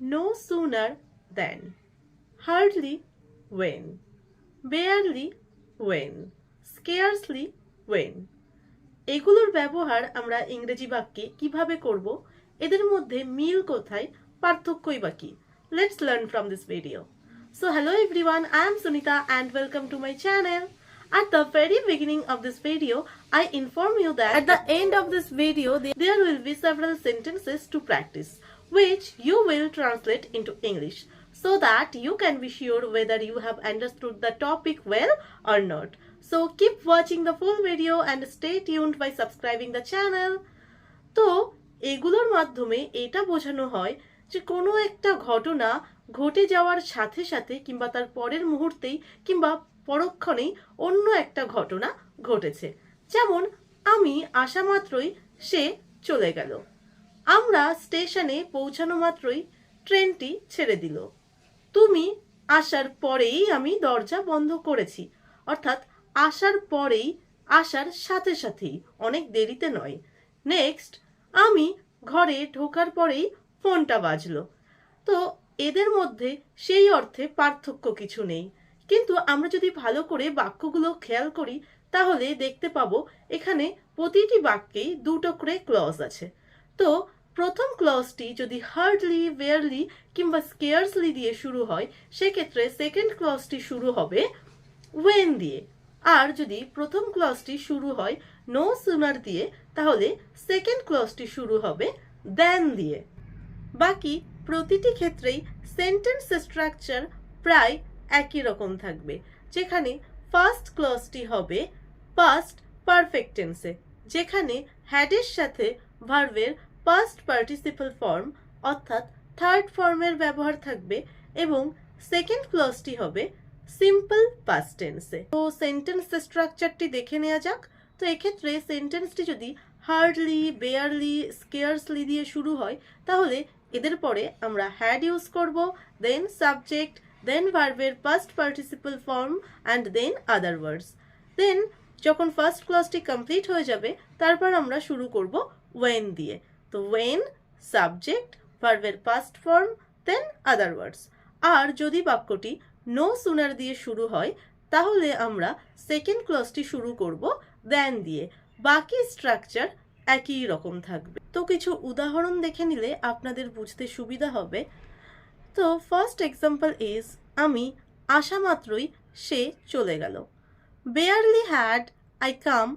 no sooner than, hardly when, barely when, scarcely when. এগুলোর ব্যবহার আমরা ইংরেজি বাক্যে কীভাবে করব এদের মধ্যে মিল কোথায় পার্থক্যই বা কি let's learn from this video so hello everyone I am Sunita and welcome to my channel At the very beginning of this video, I inform you that at the end of this video, there will be several sentences to practice, which you will translate into English, so that you can be sure whether you have understood the topic well or not. So keep watching the full video and stay tuned by subscribing the channel. তো এগুলোর মাধ্যমে এটা বোঝানো হয় যে কোনো একটা ঘটনা ঘটে যাওয়ার সাথে সাথে কিংবা তার পরের মুহূর্তেই কিংবা পরক্ষণেই অন্য একটা ঘটনা ঘটেছে যেমন আমি আসা মাত্রই সে চলে গেল আমরা স্টেশনে পৌঁছানো মাত্রই ট্রেনটি ছেড়ে দিল। তুমি আসার পরেই আমি দরজা বন্ধ করেছি। অর্থাৎ আসার পরেই আসার সাথে সাথেই, অনেক দেরিতে নয়। নেক্সট আমি ঘরে ঢোকার পরেই ফোনটা বাজলো। তো এদের মধ্যে সেই অর্থে পার্থক্য কিছু নেই। কিন্তু আমরা যদি ভালো করে বাক্যগুলো খেয়াল করি, তাহলে দেখতে পাবো এখানে প্রতিটি বাক্যেই দুটো করে ক্লজ আছে। তো প্রথম ক্লজটি যদি হার্ডলি ওয়েয়ারলি কিংবা স্কেয়ার্সলি দিয়ে শুরু হয়, সেক্ষেত্রে সেকেন্ড ক্লজটি শুরু হবে ওয়েন দিয়ে। আর যদি প্রথম ক্লজটি শুরু হয় নো সুনার দিয়ে, তাহলে সেকেন্ড ক্লজটি শুরু হবে দেন দিয়ে। বাকি প্রতিটি ক্ষেত্রেই সেন্টেন্স স্ট্রাকচার প্রায় একই রকম থাকবে, যেখানে ফার্স্ট ক্লজটি হবে পাস্ট পারফেক্ট টেন্সে যেখানে হ্যাডের সাথে ভার্বের পাস্ট পার্টিসিপাল ফর্ম অর্থাৎ থার্ড ফর্মের ব্যবহার থাকবে এবং সেকেন্ড ক্লজটি হবে সিম্পল পাস্ট টেন্সে তো সেন্টেন্স স্ট্রাকচারটি দেখে নেওয়া যাক। তো এক্ষেত্রে সেন্টেন্সটি যদি হার্ডলি বেয়ারলি স্কেয়ার্সলি দিয়ে শুরু হয়, তাহলে এদের পরে আমরা হ্যাড ইউজ করব দেন সাবজেক্ট দেন ভার্বের past participle form and then other words then যখন ফার্স্ট ক্লাসটি কমপ্লিট হয়ে যাবে, তারপর আমরা শুরু করব ওয়েন দিয়ে। ওয়েন সাবজেক্ট ভার্বের past form then other words আর যদি বাক্যটি নো সুনার দিয়ে শুরু হয়, তাহলে আমরা সেকেন্ড ক্লসটি শুরু করব দেন দিয়ে। বাকি স্ট্রাকচার একই রকম থাকবে। তো কিছু উদাহরণ দেখে নিলে আপনাদের বুঝতে সুবিধা হবে। তো ফার্স্ট এক্সাম্পল ইজ আমি আসা মাত্রই সে চলে গেল। Barely had I come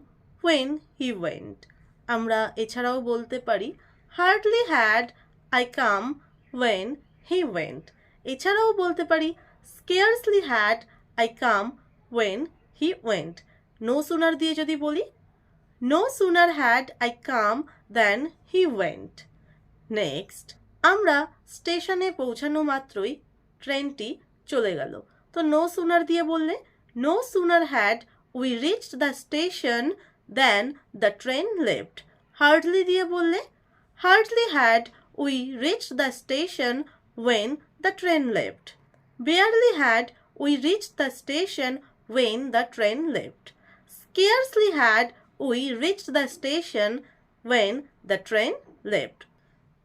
when he went আমরা এছাড়াও বলতে পারি hardly had I come when he went এছাড়াও বলতে পারি scarcely had I come when he went no sooner দিয়ে যদি বলি no sooner had I come than he went next আমরা স্টেশনে পৌঁছানো মাত্রই ট্রেনটি চলে গেল। তো নো সুনার দিয়ে বললে no sooner had we reached the station than the train left hardly দিয়ে বললে hardly had we reached the station when the train left barely had we reached the station when the train left scarcely had we reached the station when the train left.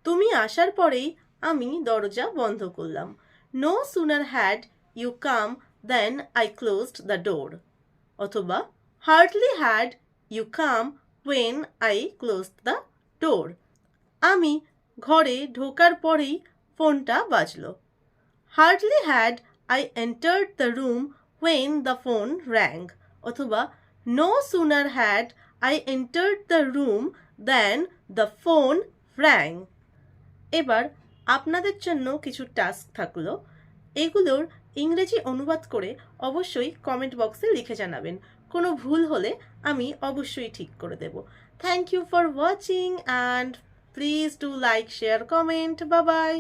তুমি আসার পরেই আমি দরজা বন্ধ করলাম। No sooner had you come than I closed the door অথবা hardly had you come when I closed the door আমি ঘরে ঢোকার পরেই ফোনটা বাজলো। Hardly had I entered the room when the phone rang অথবা no sooner had I entered the room than the phone rang এবার আপনাদের জন্য কিছু টাস্ক থাকল। এগুলোর ইংরেজি অনুবাদ করে অবশ্যই কমেন্ট বক্সে লিখে জানাবেন। কোনো ভুল হলে আমি অবশ্যই ঠিক করে দেব। Thank you for watching and Please do like, share, comment. Bye bye.